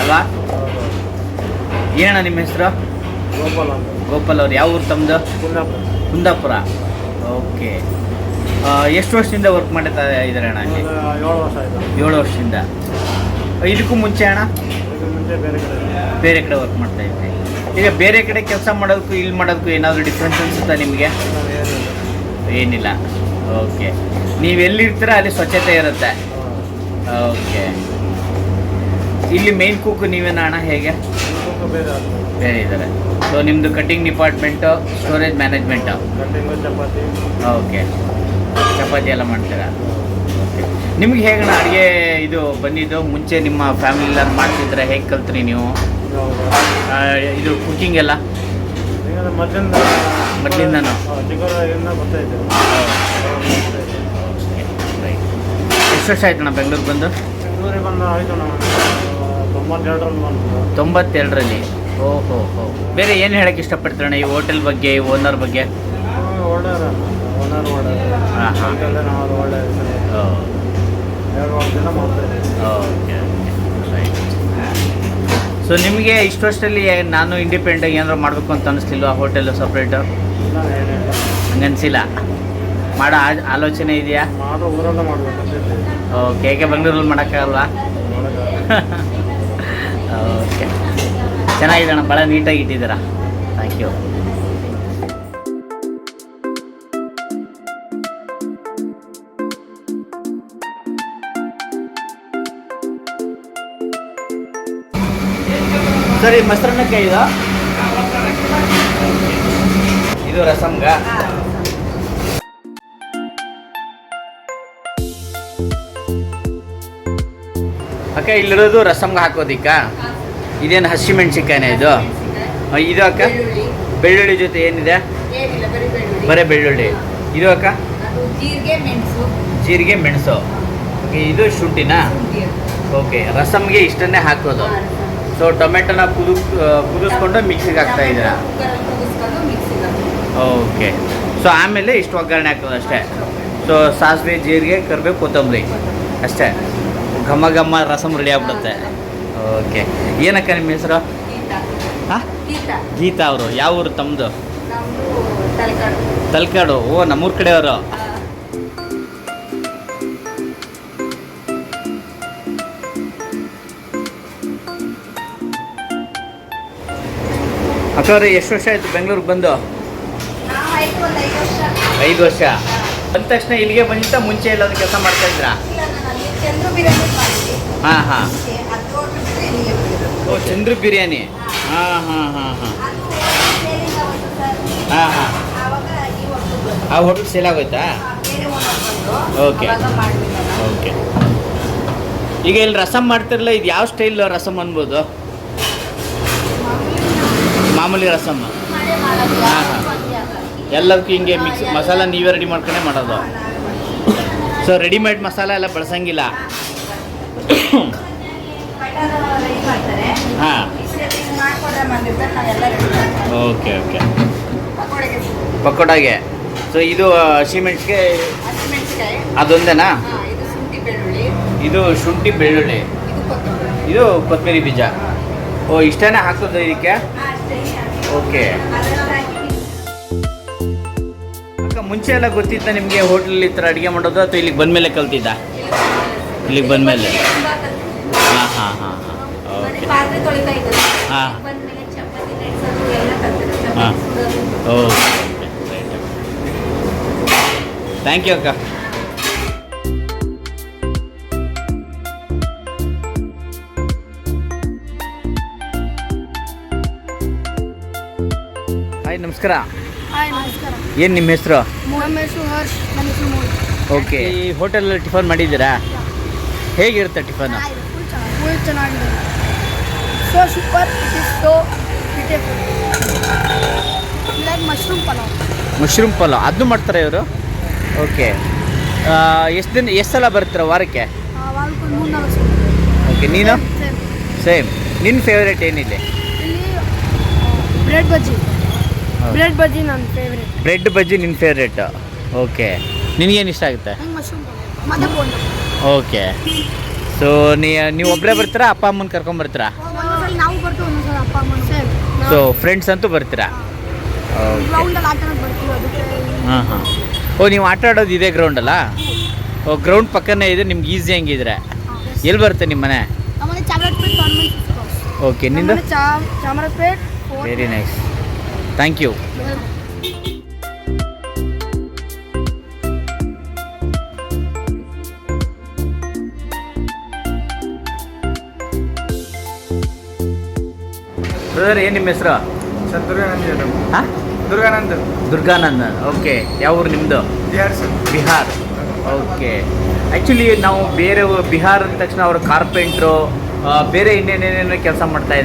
ಅಲ್ವಾ? ಏನಣ್ಣ ನಿಮ್ಮ ಹೆಸರು? ಗೋಪಾಲ್ ಅವ್ರು ಯಾವ ಊರು ತಮ್ಮದು ಕುಂದಾಪುರ. ಓಕೆ. ಎಷ್ಟು ವರ್ಷದಿಂದ ವರ್ಕ್ ಮಾಡ್ತಾ ಇದ್ದಾರೆ ಅಣ್ಣ ಇಲ್ಲಿ? ಏಳು ವರ್ಷದಿಂದ. ಇದಕ್ಕೂ ಮುಂಚೆ ಅಣ್ಣ? ಬೇರೆ ಕಡೆ. ವರ್ಕ್ ಮಾಡ್ತಾ ಇದ್ರಿ. ಈಗ ಬೇರೆ ಕಡೆ ಕೆಲಸ ಮಾಡೋದಕ್ಕೂ ಇಲ್ಲಿ ಮಾಡೋದಕ್ಕೂ ಏನಾದರೂ ಡಿಫ್ರೆನ್ಸ್ ಅನಿಸುತ್ತಾ ನಿಮಗೆ? ಏನಿಲ್ಲ. ಓಕೆ ನೀವು ಎಲ್ಲಿರ್ತೀರ ಅಲ್ಲಿ ಸ್ವಚ್ಛತೆ ಇರುತ್ತೆ. ಓಕೆ ಇಲ್ಲಿ ಮೇನ್ ಕುಕ್ ನೀವೇನ ಅಣ್ಣ, ಹೇಗೆ? ಬೇರೆ ಇದ್ದಾರೆ ಸೊ ನಿಮ್ಮದು cutting department storage management okay chapati ಎಲ್ಲ ಮಾಡ್ತೀರಾ? ನಿಮ್ಗೆ ಹೇಗಣ್ಣ ಅಡುಗೆ ಇದು ಬಂದಿದ್ದು? ಮುಂಚೆ ನಿಮ್ಮ ಫ್ಯಾಮಿಲಿ ಎಲ್ಲ ಮಾಡ್ತಿದ್ರೆ ಹೇಗೆ ಕಲ್ತ್ರಿ ನೀವು? ಆ, ಇದು ಕುಕ್ಕಿಂಗ್ ಎಲ್ಲ? ಈಗ ಮೊದಲಿಂದ ಮೊದ್ಲಿಂದನೂ? ಚಿಕ್ಕವರಾಗಿಂದ ಬರ್ತಾ ಇದ್ದೇವೆ ಎಷ್ಟು ವರ್ಷ ಆಯ್ತಣ್ಣ ಬೆಂಗಳೂರಿಗೆ ಬಂದು? ಬೆಂಗಳೂರಿಗೆ ಬಂದು ಆಯಿತು ನಾವು ತೊಂಬತ್ತೆರಡರಲ್ಲಿ ಬಂದು. ತೊಂಬತ್ತೆರಡರಲ್ಲಿ? ಓಹೋ ಹೋ. ಬೇರೆ ಏನು ಹೇಳಕ್ಕೆ ಇಷ್ಟಪಡ್ತೀರಣ್ಣ ಈ ಹೋಟೆಲ್ ಬಗ್ಗೆ ಈ ಓನರ್ ಬಗ್ಗೆ? ಒಳ್ಳೆಯ ಓನರ್ ಹಾಂ ನಾವು ಅದು ಒಳ್ಳೆಯ ಎರಡು ವರ್ಷದಿಂದ ಮಾಡ್ತಾ ಇದ್ದೀವಿ. ಓಕೆ. ಸೊ ನಿಮಗೆ ಇಷ್ಟು ವರ್ಷದಲ್ಲಿ ನಾನು ಇಂಡಿಪೆಂಡೆಂಟ್ ಏನಾದ್ರು ಮಾಡಬೇಕು ಅಂತ ಅನ್ನಿಸ್ತಿಲ್ವಾ ಹೋಟೆಲು ಸಪ್ರೇಟು ಹಂಗನ್ಸಿಲ್ಲ. ಮಾಡೋ ಆಲೋಚನೆ ಇದೆಯಾ? ಓಕೆ ಏಕೆ ಬೆಂಗಳೂರಲ್ಲಿ ಮಾಡೋಕ್ಕಾಗಲ್ವಾ? ಓಕೆ ಚೆನ್ನಾಗಿದೆ ಅಣ್ಣ ಭಾಳ ನೀಟಾಗಿ ಇಟ್ಟಿದ್ದೀರಾ. ಥ್ಯಾಂಕ್ ಯು ಸರಿ ಮೊಸರನ್ನಕ್ಕೆ ಇದು ಇದು ರಸಮ್ಗ ಅಕ್ಕ ಇಲ್ಲಿರೋದು ರಸಮ್ಗೆ ಹಾಕೋದಿಕ್ಕ? ಇದೇನು ಹಸಿಮೆಣ್ಸಿನ್ಕಾಯಿನ ಇದು? ಇದು ಅಕ್ಕ? ಬೆಳ್ಳುಳ್ಳಿ. ಜೊತೆ ಏನಿದೆ? ಬರೀ ಬೆಳ್ಳುಳ್ಳಿ. ಇದು ಅಕ್ಕ? ಜೀರಿಗೆ ಮೆಣಸು. ಇದು ಶುಂಠಿನಾ? ಓಕೆ ರಸಮ್ಗೆ ಇಷ್ಟನ್ನೇ ಹಾಕೋದು. ಸೊ ಟೊಮೆಟೊನ ಕುದು ಕುದಿಸ್ಕೊಂಡು ಮಿಕ್ಸಿಗೆ ಹಾಕ್ತಾ ಇದ್ದೀರಾ. ಓಕೆ ಸೊ ಆಮೇಲೆ ಇಷ್ಟು ಒಗ್ಗರಣೆ ಹಾಕೋದು ಅಷ್ಟೇ. ಸೊ ಸಾಸಿವೆ ಜೀರಿಗೆ ಕರಿಬೇವು ಕೊತ್ತಂಬರಿ. ಅಷ್ಟೇ. ಘಮ ಘಮ ರಸಮ್ ರೆಡಿ ಆಗ್ಬಿಡುತ್ತೆ. ಓಕೆ ಏನಕ್ಕ ನಿಮ್ಮ ಹೆಸರು? ಹಾಂ? ಗೀತಾ. ಅವರು. ಯಾವ ಊರು ತಮ್ಮದು ತಲಕಾಡು. ಓ ನಮ್ಮೂರ ಕಡೆಯವರು. ಅಕ್ಕವ್ರೆ, ಎಷ್ಟು ವರ್ಷ ಆಯ್ತು ಬೆಂಗಳೂರಿಗೆ ಬಂದು? ಐದು ವರ್ಷ. ಬಂದ ತಕ್ಷಣ ಇಲ್ಲಿಗೆ ಬಂದಿತ್ತ ಮುಂಚೆ ಎಲ್ಲಾದ್ರೂ ಕೆಲಸ ಮಾಡ್ತಾ ಇದ್ರಾ? ಹಾಂ ಹಾಂ. ಓ, ಚಂದ್ರ ಬಿರಿಯಾನಿ. ಹಾಂ ಹಾಂ ಹಾಂ ಹಾಂ. ಹಾಂ ಹಾಂ. ಆ ಹೋಟೆಲ್ ಸೇಲ್ ಆಗೋಯ್ತಾ? ನಾನು ಓಕೆ ಈಗ ಇಲ್ಲಿ ರಸಮ್ ಮಾಡ್ತಿರಲ್ಲ, ಇದು ಯಾವ ಸ್ಟೈಲ್ ರಸಮ್ ಅನ್ಬೋದು? ಮಾಮೂಲಿ ರಸಮ್ ಹಾಂ ಹಾಂ. ಎಲ್ಲದಕ್ಕೂ ಹಿಂಗೆ ಮಿಕ್ಸ್ ಮಸಾಲ ನೀವೇ ರೆಡಿ ಮಾಡ್ಕೊಂಡೇ ಮಾಡೋದು. ಸೊ ರೆಡಿಮೇಡ್ ಮಸಾಲ ಎಲ್ಲ ಬಳಸಂಗಿಲ್ಲ. ಹಾಂ. Okay okay ಪಕೋಡೆಗೆ. ಸೊ ಇದು ಹಸಿಮೆಣ್ಸಿಗೆ ಅದೊಂದೇನಾ? ಇದು ಶುಂಠಿ ಬೆಳ್ಳುಳ್ಳಿ. ಇದು ಕೊತ್ತಂಬರಿ. ಬೀಜ. ಓ ಇಷ್ಟನೇ ಹಾಕೋದು ಇದಕ್ಕೆ. ಓಕೆ ಅಕ್ಕ, ಮುಂಚೆ ಎಲ್ಲ ಗೊತ್ತಿತ್ತ ನಿಮಗೆ ಹೋಟೆಲ್ ಈ ಥರ ಅಡುಗೆ ಮಾಡೋದು ಅಥವಾ ಇಲ್ಲಿಗೆ ಬಂದಮೇಲೆ ಕಲ್ತಿದ್ದ? ಇಲ್ಲಿಗೆ ಬಂದಮೇಲೆ. ಹಾಂ ಹಾಂ ಹಾಂ ಹಾಂ. ಹಾಂ. ಓಕೆ ಥ್ಯಾಂಕ್ ಯು ಅಕ್ಕ. ನಮಸ್ಕಾರ. ಹಾಯ್ ನಮಸ್ಕಾರ. ಏನು ನಿಮ್ಮ ಹೆಸರು? ನಮ್ಮ ಹೆಸರು ಹರ್ಷ್ ನನ್ನ ಹೆಸರು ಮೋಹನ್. ಓಕೆ. ಈ ಹೋಟೆಲ್ ಟಿಫನ್ ಮಾಡಿದ್ದೀರಾ? ಹೇಗಿರುತ್ತೆ ಟಿಫನ್? ಫುಲ್ ಚೆನ್ನಾಗಿದೆ. So super it is so beautiful like mushroom pulao mushroom pulao ಅದನ್ನು ಮಾಡ್ತಾರೆ ಇವರು? ಓಕೆ ಎಷ್ಟು ದಿನ ಎಷ್ಟು ಸಲ ಬರ್ತೀರ ವಾರಕ್ಕೆ? ಓಕೆ ನೀನು? ಸೇಮ್ ನಿನ್ನ ಫೇವ್ರೇಟ್ ಏನಿದೆ? ಬ್ರೆಡ್ ಬಜ್ಜಿ ಬ್ರೆಡ್ ಬಜ್ಜಿ ನನ್ನ ಫೇವ್ರೇಟ್ ಬ್ರೆಡ್ ಬಜ್ಜಿ ನಿನ್ನ ಫೇವ್ರೇಟ್ ಓಕೆ ನಿನಗೇನು ಇಷ್ಟ ಆಗುತ್ತೆ? ಮಶ್ರೂಮ್ ಓಕೆ ಸೊ ನೀ ನೀವು ಒಬ್ಬರೇ ಬರ್ತೀರಾ? ಅಪ್ಪ ಅಮ್ಮನ ಕರ್ಕೊಂಬರ್ತೀರಾ ಬರ್ತೀರಾ? ಸೊ ಫ್ರೆಂಡ್ಸ್ ಅಂತೂ ಬರ್ತೀರಾ? ಹಾಂ ಹಾಂ. ಓ ನೀವು ಆಟ ಆಡೋದು ಇದೇ ಗ್ರೌಂಡಲ್ಲ ಓ ಗ್ರೌಂಡ್ ಪಕ್ಕನೇ ಇದೆ ನಿಮ್ಗೆ ಈಸಿ ಹೆಂಗಿದ್ರೆ. ಎಲ್ಲಿ ಬರುತ್ತೆ ನಿಮ್ಮ ಮನೆ? ಓಕೆ ನಿಂದು? Chamarajpet very nice thank you brother ಏನು ನಿಮ್ಮ ಹೆಸರು? ಸರ್ ದುರ್ಗಾನಂದ್ ಹಾಂ? ದುರ್ಗಾನಂದ್. ದುರ್ಗಾನಂದ್. ಓಕೆ ಯಾವ ಊರು ನಿಮ್ಮದು Bihar sir. Bihar. Okay actually ನಾವು ಬೇರೆ ಬಿಹಾರ್ ಅಂದ ತಕ್ಷಣ ಅವರು ಕಾರ್ಪೆಂಟ್ರು ಬೇರೆ ಇನ್ನೇನೇನೇನೋ ಕೆಲಸ ಮಾಡ್ತಾ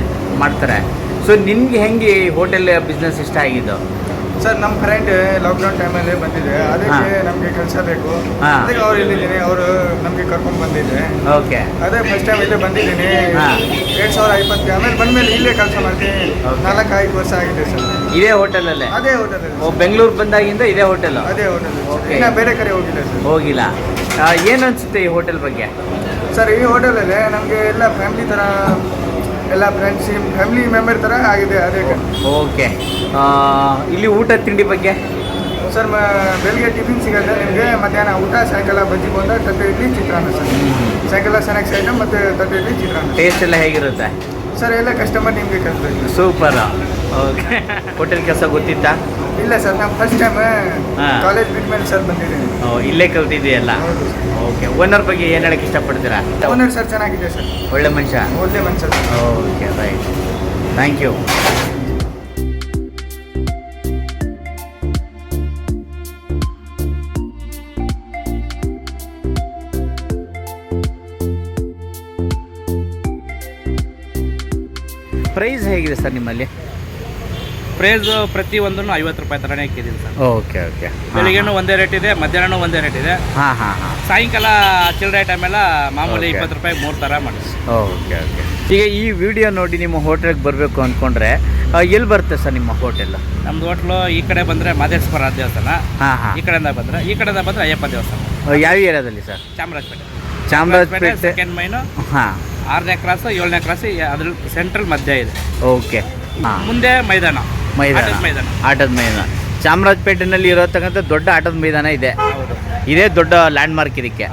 ಮಾಡ್ತಾರೆ. ಸೊ ನಿನ್ಗೆ ಹೆಂಗೆ ಹೋಟೆಲ್ ಬಿಸ್ನೆಸ್ ಇಷ್ಟ ಆಗಿದ್ದು? ಸರ್ ನಮ್ಮ ಫ್ರೆಂಡ್ ಲಾಕ್ಡೌನ್ ಟೈಮಲ್ಲಿ ಬಂದಿದೆ. ಅದಕ್ಕೆ ನಮಗೆ ಕೆಲಸ ಬೇಕು. ಅದಕ್ಕೆ ಅವ್ರು ಇಲ್ಲಿದ್ದೀನಿ. ಅವರು ನಮಗೆ ಕರ್ಕೊಂಡು ಬಂದಿದ್ದೆ. ಓಕೆ. ಅದೇ ಫಸ್ಟ್ ಟೈಮ್ ಇಲ್ಲೇ ಬಂದಿದ್ದೀನಿ. ಎರಡು ಸಾವಿರ ಇಪ್ಪತ್ತು ಆಮೇಲೆ ಬಂದಮೇಲೆ ಇಲ್ಲೇ ಕೆಲಸ ಮಾಡ್ತೀನಿ. ನಾಲ್ಕು ಐದು ವರ್ಷ ಆಗಿದೆ ಸರ್. ಇದೇ ಹೋಟೆಲಲ್ಲೇ ಅದೇ ಹೋಟೆಲ್ ಬೆಂಗಳೂರು ಬಂದಾಗಿಂದ ಇದೇ ಹೋಟೆಲ್ ಅದೇ ಹೋಟೆಲ್ ಓಕೆ. ಇನ್ನು ಬೇರೆ ಕಡೆ ಹೋಗಿಲ್ಲ ಸರ್. ಹೋಗಿಲ್ಲ. ಏನು ಅನಿಸುತ್ತೆ ಈ ಹೋಟೆಲ್ ಬಗ್ಗೆ? ಸರ್ ಈ ಹೋಟೆಲಲ್ಲೇ ನಮಗೆ ಎಲ್ಲ ಫ್ಯಾಮಿಲಿ ಥರ ಎಲ್ಲ ಫ್ರೆಂಡ್ಸ್ ಫ್ಯಾಮಿಲಿ ಮೆಂಬರ್ ಥರ ಆಗಿದೆ ಅದೇ ಓಕೆ. ಇಲ್ಲಿ ಊಟ ತಿಂಡಿ ಬಗ್ಗೆ? ಸರ್ ಮ ಬೆಳಿಗ್ಗೆ ಟಿಫಿನ್ ಸಿಗುತ್ತೆ ನಿಮಗೆ ಮಧ್ಯಾಹ್ನ ಊಟ ಸಾಯಂಕಾಲ ಬಜ್ಜಿ ಬಂದ ತಟ್ಟೆ ಇಡ್ಲಿ ಚಿತ್ರಾನ್ನ ಸರ್. ಸಾಯಂಕಾಲ ಸ್ನ್ಯಾಕ್ಸ್ ಐಟಮ್ ಮತ್ತು ತಟ್ಟೆ ಇಡ್ಲಿ ಚಿತ್ರಾನ್ನ. ಟೇಸ್ಟ್ ಎಲ್ಲ ಹೇಗಿರುತ್ತೆ? ಸರ್ ಎಲ್ಲ ಕಸ್ಟಮರ್ ನಿಮಗೆ ಕಲಿಸ್ಬೇಕು ಸೂಪರ್. ಓಕೆ ಹೋಟೆಲ್ ಕೆಲಸ ಗೊತ್ತಿತ್ತಾ? ಇಲ್ಲ ಸರ್ ನಾನು ಫಸ್ಟ್ ಟೈಮ್ ಹಾ. ಕಾಲೇಜ್ ಬಿಟ್ಮೇಲೆ ಸರ್ ಬಂದಿದ್ದೀನಿ. ಓ, ಇಲ್ಲೇ ಕಲ್ತಿದೆಯಲ್ಲ ಹೌದು ಓಕೆ ಓನರ್ ಬಗ್ಗೆ ಏನು ಹೇಳಕ್ಕೆ ಇಷ್ಟಪಡ್ತೀರಾ? ಓನರ್ ಸರ್ ಚೆನ್ನಾಗಿದೆ ಸರ್. ಒಳ್ಳೆ ಮನುಷ್ಯ? ಒಳ್ಳೆ ಮನುಷ್ಯ okay right. Thank you price ಹೇಗಿದೆ ಸರ್ ನಿಮ್ಮಲ್ಲಿ? ಪ್ರೈಸ್ ಪ್ರತಿ ಒಂದನ್ನು ಐವತ್ತು ರೂಪಾಯಿ ಥರನೇ ಹಾಕಿದ್ದೀನಿ ಸರ್. Okay okay. ಬೆಳಿಗ್ಗೆನೂ ಒಂದೇ ರೇಟ್ ಇದೆ ಮಧ್ಯಾಹ್ನನೂ ಒಂದೇ ರೇಟ್ ಇದೆ. ಹಾಂ ಹಾಂ ಹಾಂ. ಸಾಯಂಕಾಲ ಚಿಲ್ಲರೆ ಐಟಮ್ ಎಲ್ಲ ಮಾಮೂಲಿ. ಇಪ್ಪತ್ತು ರೂಪಾಯಿ ಮೂರು ಥರ ಮಾಡಿ. Okay okay. ಈಗ ಈ ವಿಡಿಯೋ ನೋಡಿ ನಿಮ್ಮ ಹೋಟೆಲ್ಗೆ ಬರಬೇಕು ಅಂದ್ಕೊಂಡ್ರೆ ಎಲ್ಲಿ ಬರುತ್ತೆ ಸರ್ ನಿಮ್ಮ ಹೋಟೆಲ್ ನಮ್ದು ಹೋಟ್ಲು ಈ ಕಡೆ ಬಂದರೆ ಮಾದೇಶ್ವರ ದೇವಸ್ಥಾನ ಹಾಂ ಹಾಂ. ಈ ಕಡೆಯಿಂದ ಬಂದರೆ ಈ ಕಡೆಯಿಂದ ಬಂದರೆ ಅಯ್ಯಪ್ಪ ದೇವಸ್ಥಾನ. ಯಾವ ಏರಿಯಾದಲ್ಲಿ sir? Chamarajpet. Chamarajpet. Second main ಹಾಂ. ಆರನೇ ಕ್ರಾಸು ಏಳನೇ ಕ್ರಾಸು ಅದ್ರ ಸೆಂಟ್ರಲ್ ಮಧ್ಯ ಇದೆ. ಓಕೆ. ಮುಂದೆ ಮೈದಾನ. ಮೈದಾನ. ಆಟದ ಮೈದಾನ. ಆಟದ ಮೈದಾನ. ಚಾಮರಾಜಪೇಟೆನಲ್ಲಿ ಇರತಕ್ಕಂಥ ದೊಡ್ಡ ಆಟದ ಮೈದಾನ ಇದೆ. ಇದೇ ದೊಡ್ಡ ಲ್ಯಾಂಡ್ ಮಾರ್ಕ್ ಇದಕ್ಕೆ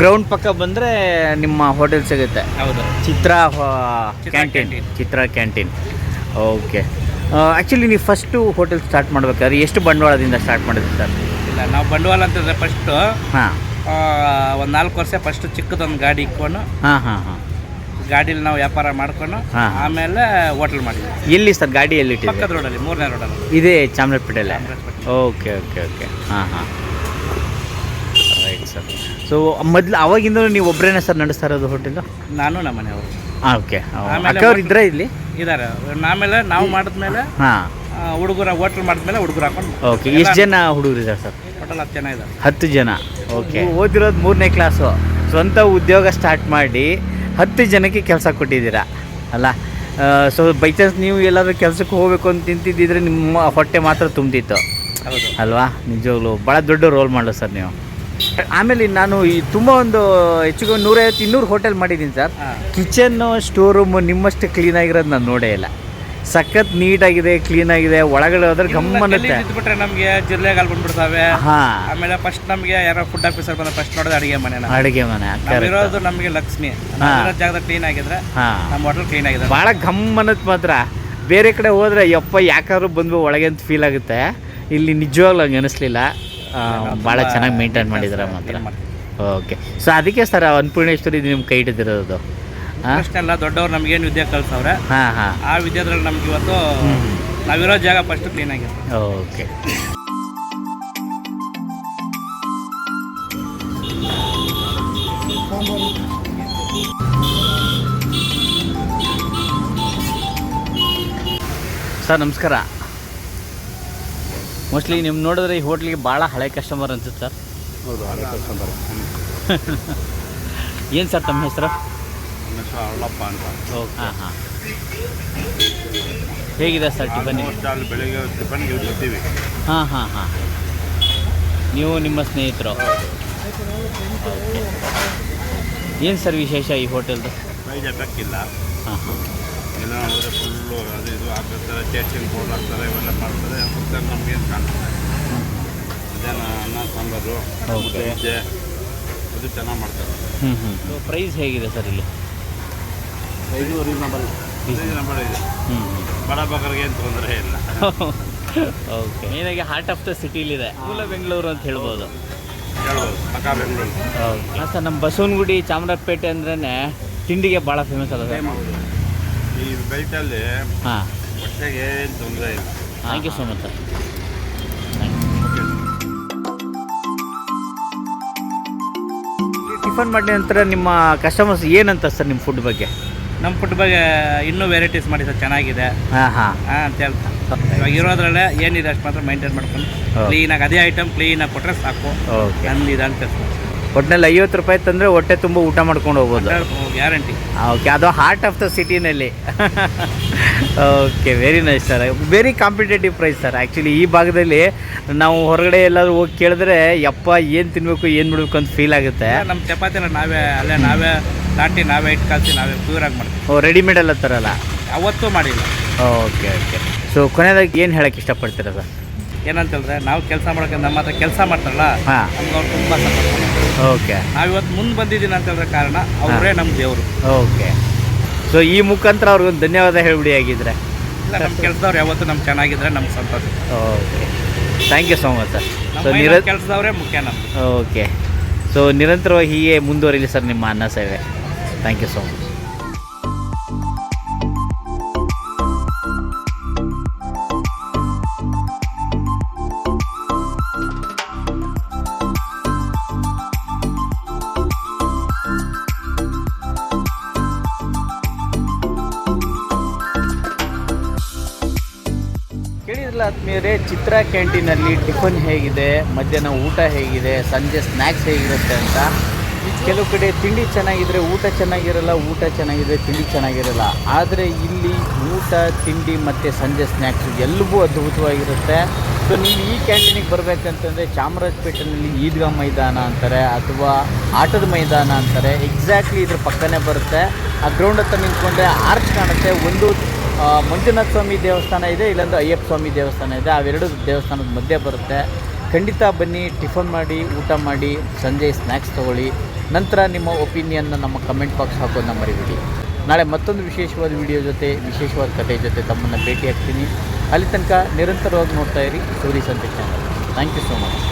ಗ್ರೌಂಡ್ ಪಕ್ಕ ಬಂದ್ರೆ ನಿಮ್ಮ ಹೋಟೆಲ್ ಸಿಗುತ್ತೆ. ಹೌದು. Chitra Chitra canteen Chitra canteen okay actually ನೀವು ಫಸ್ಟು ಹೋಟೆಲ್ ಸ್ಟಾರ್ಟ್ ಮಾಡ್ಬೇಕಾದ್ರೆ ಎಷ್ಟು ಬಂಡವಾಳದಿಂದ ಸ್ಟಾರ್ಟ್ ಮಾಡಿದ್ರಿ ಸರ್ ಇಲ್ಲ ನಾವು ಬಂಡವಾಳ ಅಂತಂದರೆ ಫಸ್ಟು ಹಾಂ. ಒಂದು ನಾಲ್ಕು ವರ್ಷ ಫಸ್ಟ್ ಚಿಕ್ಕದೊಂದು ಗಾಡಿ ಇಕ್ಕೊಂಡು ಹಾಂ ಹಾಂ ಹಾಂ. ಗಾಡೀಲಿ ನಾವು ವ್ಯಾಪಾರ ಮಾಡ್ಕೊಂಡು ಹಾ. ಆಮೇಲೆ ಹೋಟೆಲ್ ಮಾಡಿದ್ವಿ. ಎಲ್ಲಿ ಸರ್ ಗಾಡಿ ಎಲ್ಲಿ ಪಕ್ಕದ ಇಟ್ಟಿದೆ ರೋಡಲ್ಲಿ ಮೂರನೇ ರೋಡಲ್ಲಿ ಇದೇ ಚಾಮರಾಜಪೇಟೆಲ್ಲ ಚಾಮರಾಜಪೇಟೆ. Okay okay okay. ಹಾಂ ಹಾಂ. ರೈಟ್ ಸರ್ ಸೊ ಮೊದಲು ಅವಾಗಿಂದ ನೀವು ಒಬ್ಬರೇನೆ ಸರ್ ನಡೆಸ್ತಾ ಇರೋದು ಹೋಟೆಲು ನಾನು ನಮ್ಮ ಮನೆಯವರು. ಹಾಂ ಓಕೆ ಆಮೇಲೆ ಅಕ್ಕವ್ರು ಇದ್ರೆ ಇಲ್ಲಿ? ಇದ್ದಾರೆ ಆಮೇಲೆ ನಾವು ಮಾಡಿದ್ಮೇಲೆ ಹಾಂ. ಹುಡುಗರ ಹೋಟ್ಲ್ ಮಾಡಿದ್ಮೇಲೆ ಹುಡುಗರು ಹಾಕೊಂಡು ಓಕೆ ಎಷ್ಟು ಜನ ಹುಡುಗರು ಇದ್ದಾರೆ ಸರ್? ಹೋಟೆಲ್ ಹತ್ತು ಜನ ಇದ್ದಾರೆ ಹತ್ತು ಜನ. ಓಕೆ ಓದಿರೋದು ಮೂರನೇ ಕ್ಲಾಸು ಸ್ವಂತ ಉದ್ಯೋಗ ಸ್ಟಾರ್ಟ್ ಮಾಡಿ ಹತ್ತು ಜನಕ್ಕೆ ಕೆಲಸ ಕೊಟ್ಟಿದ್ದೀರಾ? ಅಲ್ಲ ಸೊ ಬೈ ಚಾನ್ಸ್ ನೀವು ಎಲ್ಲಾದರೂ ಕೆಲಸಕ್ಕೆ ಹೋಗಬೇಕು ಅಂತ ತಿಂತಿದ್ದಿದ್ರೆ ನಿಮ್ಮ ಹೊಟ್ಟೆ ಮಾತ್ರ ತುಂಬಿತ್ತು ಅಲ್ವಾ? ನಿಜವಾಗ್ಲೂ ಭಾಳ ದೊಡ್ಡ ರೋಲ್ ಮಾಡಲು ಸರ್ ನೀವು. ಆಮೇಲೆ ನಾನು ಈ ತುಂಬ ಒಂದು ಹೆಚ್ಚಿಗೆ ಒಂದು ನೂರೈವತ್ತು ಇನ್ನೂರು ಹೋಟೆಲ್ ಮಾಡಿದ್ದೀನಿ ಸರ್. ಕಿಚನ್ನು ಸ್ಟೋರ್ ರೂಮು ನಿಮ್ಮಷ್ಟು ಕ್ಲೀನಾಗಿರೋದು ನಾನು ನೋಡೇ ಇಲ್ಲ. ಸಖತ್ ನೀಟಾಗಿದೆ ಕ್ಲೀನಾಗಿದೆ ಒಳಗಡೆ ಹೋದ್ರೆ ಗಮ್ಮನ್ನುತ್ತೆ. ಬಿಟ್ರೆ ನಮಗೆ ಜಿಲ್ಲೆಗಳು ಬಂದ್ಬಿಡ್ತಾವೆ. ಹಾಂ. ಆಮೇಲೆ ಫಸ್ಟ್ ನಮಗೆ ಯಾರೋ ಫುಡ್ ಆಫೀಸರ್ ಬಂದ್ರೆ ಫಸ್ಟ್ ನೋಡಿದ್ರೆ ಅಡಿಗೆ ಮನೆ ಅಡಿಗೆ ಮನೆ ಇರೋದು ನಮಗೆ ಲಕ್ಷ್ಮಿ. ನಾವಿರೋ ಜಾಗದಾಗ ಕ್ಲೀನ್ ಆಗಿದ್ರೆ ಹಾ. ನಮ್ಮ ಹೋಟೆಲ್ ಕ್ಲೀನ್ ಆಗಿದೆ ಭಾಳ ಗಮ್ಮನತ್ ಮಾತ್ರ. ಬೇರೆ ಕಡೆ ಹೋದ್ರೆ ಯಪ್ಪ ಯಾಕಾದ್ರೂ ಬಂದ್ವಿ ಒಳಗೆ ಅಂತ ಫೀಲ್ ಆಗುತ್ತೆ. ಇಲ್ಲಿ ನಿಜವಾಗ್ಲೂ ಹಂಗೆ ಅನಿಸ್ಲಿಲ್ಲ. ಭಾಳ ಚೆನ್ನಾಗಿ ಮೇಂಟೈನ್ ಮಾಡಿದ್ದಾರೆ ಮಾತ್ರ. ಓಕೆ ಸೊ ಅದಕ್ಕೆ ಸರ್ ಅನ್ನಪೂರ್ಣೇಶ್ವರಿ ನಿಮ್ಮ ಕೈ ಹಿಡಿದಿರೋದು. ಅಷ್ಟೆಲ್ಲ ದೊಡ್ಡವ್ರು ನಮ್ಗೇನು ವಿದ್ಯೆ ಕಲ್ಸವ್ರೆ. ಹಾಂ ಹಾಂ. ಆ ವಿದ್ಯಾದ್ರಲ್ಲಿ ನಮ್ಗೆ ಇವತ್ತು ನಾವಿರೋ ಜಾಗ ಫಸ್ಟ್ ಕ್ಲೀನ್ ಆಗಿದೆ ಓಕೆ. ಸರ್ ನಮಸ್ಕಾರ. ಮೋಸ್ಟ್ಲಿ ನಿಮ್ಮ ನೋಡಿದ್ರೆ ಈ ಹೋಟ್ಲಿಗೆ ಭಾಳ ಹಳೆ ಕಸ್ಟಮರ್ ಅನ್ಸುತ್ತೆ ಸರ್. ಹೌದು ಹಳೆ ಕಸ್ಟಮರ್ ಏನು ಸರ್ ತಮ್ಮ ಹೆಸರು? ಹೆಸರು ಅರುಳಪ್ಪ ಅಂತ ಹಾಂ ಹಾಂ ಹೇಗಿದೆ ಸರ್ ಟಿಫನ್ ಆಲ್ಮೋಸ್ಟ್ ಅಲ್ಲಿ ಬೆಳಿಗ್ಗೆ ಟಿಫನ್ಗೆ ಯೂಸ್ ಬರ್ತೀವಿ ಹಾಂ ಹಾಂ ಹಾಂ ನೀವು ನಿಮ್ಮ ಸ್ನೇಹಿತರು ಏನು ಸರ್ ವಿಶೇಷ ಈ ಹೋಟೆಲ್ದು ಪ್ರೈಸ್ ಎಫೆಕ್ಟ್ ಇಲ್ಲ ಹಾಂ ಹಾಂ ಎಲ್ಲ ನೋಡಿದ್ರೆ ಫುಲ್ಲು ಅದು ಇದು ಹಾಕಿರ್ತಾರೆ ಟೇಸ್ಟಿಂಗ್ ಪೌಡರ್ ಹಾಕ್ತಾರೆ ಇವೆಲ್ಲ ಮಾಡ್ತಾರೆ ಕೊಡ್ತಾರೆ ನಮಗೇನು ಕಾಣ್ತದೆ ಮಧ್ಯಾಹ್ನ ಅನ್ನ ಸಾಂಬಾರು ಓಕೆ. ಅದು ಚೆನ್ನಾಗಿ ಮಾಡ್ತಾರೆ ಹ್ಞೂ ಹ್ಞೂ ಪ್ರೈಸ್ ಹೇಗಿದೆ ಸರ್ ಇಲ್ಲಿ ಇದು ರೀಸನಬಲ್ ರೀಸನಬಲ್ ಇದೆ ಹ್ಞೂ ಬಡ ಬಕರಿಗೆ ಏನು ತೊಂದರೆ ಇಲ್ಲ. ಓಕೆ. ಮೇನಾಗಿ ಹಾರ್ಟ್ ಆಫ್ ದ ಸಿಟಿಲಿದೆ ಮೂಲ ಬೆಂಗಳೂರು ಅಂತ ಹೇಳ್ಬೋದು. ಹೇಳ್ಬೋದು. ಪಕ್ಕ ಬೆಂಗಳೂರು. ಓಕೆ. ಹಾಂ ಸರ್ ನಮ್ಮ ಬಸವನಗುಡಿ ಚಾಮರಾಜಪೇಟೆ ಅಂದ್ರೇ ತಿಂಡಿಗೆ ಭಾಳ ಫೇಮಸ್ ಅದ ಸರ್? ಈ ಬೆಲ್ಟಲ್ಲಿ ಹಾಂ. ಹೊಟ್ಟೆಗೆ ಏನು ತೊಂದರೆ ಇಲ್ಲ. Thank you so much sir tiffin ಮಾಡಿದ ನಂತರ ನಿಮ್ಮ ಕಸ್ಟಮರ್ಸ್ ಏನಂತ ಸರ್ ನಿಮ್ಮ ಫುಡ್ ಬಗ್ಗೆ? ನಮ್ಮ ಫುಡ್ ಬಗ್ಗೆ ಇನ್ನೂ ವೆರೈಟೀಸ್ ಮಾಡಿ ಸರ್ ಚೆನ್ನಾಗಿದೆ. ಹಾಂ ಹಾಂ. ಹಾಂ ಅಂತ ಹೇಳ್ತಾ. ಇವಾಗ ಇರೋದ್ರಲ್ಲೇ ಏನಿದೆ ಅಷ್ಟು ಮಾತ್ರ ಮೈಂಟೈನ್ ಮಾಡ್ಕೊಂಡು ಕ್ಲೀನಾಗಿ ಅದೇ ಐಟಮ್ ಕ್ಲೀನಾಗಿ ಕೊಟ್ಟರೆ ಸಾಕು. ಓಕೆ. ಅಂತ ಒಟ್ಟಿನಲ್ಲಿ ಐವತ್ತು ರೂಪಾಯಿ ತಂದರೆ ಹೊಟ್ಟೆ ತುಂಬ ಊಟ ಮಾಡ್ಕೊಂಡು ಹೋಗ್ಬೋದು. Guarantee okay. ಅದು heart of the ಸಿಟಿನಲ್ಲಿ okay very nice sir very competitive price sir actually ಈ ಭಾಗದಲ್ಲಿ ನಾವು ಹೊರಗಡೆ ಎಲ್ಲಾದರೂ ಹೋಗಿ ಕೇಳಿದ್ರೆ ಯಪ್ಪ ಏನು ತಿನ್ನಬೇಕು ಏನು ಬಿಡಬೇಕು ಅಂತ ಫೀಲ್ ಆಗುತ್ತೆ. ನಮ್ಮ ಚಪಾತಿನ ನಾವೇ ಅಲ್ಲೇ ನಾವೇ ನಾಟಿ ನಾವೇ ಇಟ್ಟು ಕಲಿಸಿ ನಾವೇ ಪ್ಯೂರಾಗಿ ಮಾಡ್ತೀವಿ. ಓ ರೆಡಿಮೇಡ್ ಎಲ್ಲ ತರಲ್ಲ ಅವತ್ತೂ ಮಾಡಿಲ್ಲ. ಓಕೆ ಓಕೆ ಸೊ ಕೊನೆಯದಾಗಿ ಏನು ಹೇಳಕ್ಕೆ ಇಷ್ಟಪಡ್ತೀರ ಸರ್? ಏನಂತ ಹೇಳಿದ್ರೆ ನಾವು ಕೆಲಸ ಮಾಡೋಕೆ ನಮ್ಮ ಹತ್ರ ಕೆಲಸ ಮಾಡ್ತಾರಲ್ಲ ಹಾಂ. ನಮ್ಗೆ ಅವ್ರು ತುಂಬ ಸಪೋರ್ಟ್ ಓಕೆ ನಾವು ಇವತ್ತು ಮುಂದೆ ಬಂದಿದ್ದೀನಿ ಅಂತ ಹೇಳಿದ್ರೆ ಕಾರಣ ಅವರೇ ನಮ್ಮ ದೇವರು. ಓಕೆ ಸೊ ಈ ಮುಖಾಂತರ ಅವ್ರಿಗೊಂದು ಧನ್ಯವಾದ ಹೇಳ್ಬಿಡಿ ಆಗಿದ್ರೆ ಇಲ್ಲ ನಮ್ಮ ಕೆಲಸದವ್ರು ಯಾವತ್ತೂ ನಮ್ಗೆ ಚೆನ್ನಾಗಿದ್ರೆ ನಮ್ಗೆ ಸಂತೋಷ. Okay thank you so much sir so ನಿರ ಕೆಲಸದವರೇ ಮುಖ್ಯ ನಮ್ಗೆ. ಓಕೆ ಸೊ ನಿರಂತರವಾಗಿ ಹೀಗೆ ಮುಂದುವರಿಲಿ ಸರ್ ನಿಮ್ಮ ಅನ್ನ ಸೇವೆ. ಥ್ಯಾಂಕ್ ಯು ಸೊ ಮಚ್ ಕೇಳಿದ್ರಲ್ಲ ಆದ್ಮೇಲೆ ಚಿತ್ರ ಕ್ಯಾಂಟೀನಲ್ಲಿ ಟಿಫನ್ ಹೇಗಿದೆ, ಮಧ್ಯಾಹ್ನ ಊಟ ಹೇಗಿದೆ, ಸಂಜೆ ಸ್ನ್ಯಾಕ್ಸ್ ಹೇಗಿರುತ್ತೆ ಅಂತ? ಕೆಲವು ಕಡೆ ತಿಂಡಿ ಚೆನ್ನಾಗಿದ್ರೆ ಊಟ ಚೆನ್ನಾಗಿರಲ್ಲ, ಊಟ ಚೆನ್ನಾಗಿದ್ರೆ ತಿಂಡಿ ಚೆನ್ನಾಗಿರಲ್ಲ. ಆದರೆ ಇಲ್ಲಿ ಊಟ, ತಿಂಡಿ ಮತ್ತು ಸಂಜೆ ಸ್ನ್ಯಾಕ್ಸ್ ಎಲ್ಲವೂ ಅದ್ಭುತವಾಗಿರುತ್ತೆ. ಸೊ ನೀವು ಈ ಕ್ಯಾಂಟೀನಿಗೆ ಬರಬೇಕಂತಂದರೆ ಚಾಮರಾಜಪೇಟೆಯಲ್ಲಿ ಈದ್ಗಾ ಮೈದಾನ ಅಂತಾರೆ ಅಥವಾ ಆಟದ ಮೈದಾನ ಅಂತಾರೆ. ಎಕ್ಸಾಕ್ಟ್ಲಿ ಇದ್ರ ಪಕ್ಕನೇ ಬರುತ್ತೆ. ಆ ಗ್ರೌಂಡ್ ಹತ್ರ ನಿಂತ್ಕೊಂಡ್ರೆ ಆರ್ಚ್ ಕಾಣುತ್ತೆ. ಒಂದು ಮಂಜುನಾಥ ಸ್ವಾಮಿ ದೇವಸ್ಥಾನ ಇದೆ, ಇಲ್ಲೊಂದು ಅಯ್ಯಪ್ಪ ಸ್ವಾಮಿ ದೇವಸ್ಥಾನ ಇದೆ. ಅವೆರಡು ದೇವಸ್ಥಾನದ ಮಧ್ಯೆ ಬರುತ್ತೆ. ಖಂಡಿತ ಬನ್ನಿ, ಟಿಫನ್ ಮಾಡಿ, ಊಟ ಮಾಡಿ, ಸಂಜೆ ಸ್ನ್ಯಾಕ್ಸ್ ತೊಗೊಳ್ಳಿ. ನಂತರ ನಿಮ್ಮ ಒಪಿನಿಯನ್ನ ನಮ್ಮ ಕಮೆಂಟ್ ಬಾಕ್ಸ್ ಹಾಕೋದನ್ನ ಮರಿಬಿಡಿ. ನಾಳೆ ಮತ್ತೊಂದು ವಿಶೇಷವಾದ ವಿಡಿಯೋ ಜೊತೆ, ವಿಶೇಷವಾದ ಕಥೆ ಜೊತೆ ತಮ್ಮನ್ನು ಭೇಟಿ ಆಗ್ತೀನಿ ಅಲ್ಲಿ ತನಕ ನಿರಂತರವಾಗಿ ನೋಡ್ತಾ ಇರಿ, ಸೂರಿ ಸಂತೆ ಥ್ಯಾಂಕ್ ಯು ಸೋ ಮಚ್